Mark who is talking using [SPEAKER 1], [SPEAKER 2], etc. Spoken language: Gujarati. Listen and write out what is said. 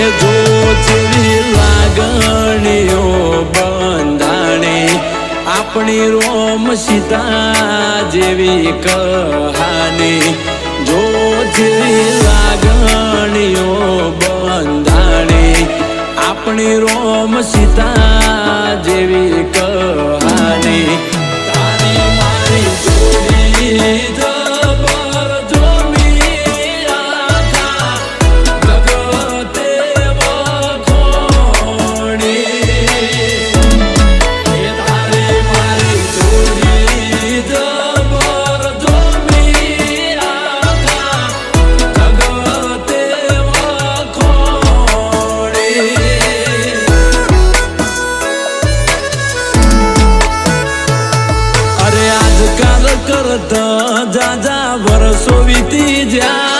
[SPEAKER 1] છે ગોચરી લાગણીઓ બંધાણે આપણી રોમ સીતા જેવી કહાને. ગોચરી લાગણીઓ બંધાણે આપણી રોમ સીતા કરતા જાજા વરસો વીતી જ્યા